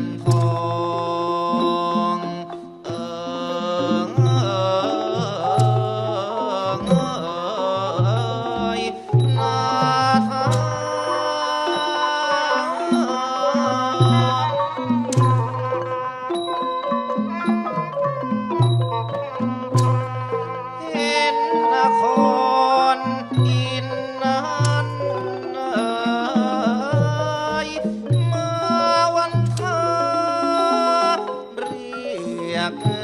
นทองเอิเอ่ยนาทาเห็นนค back.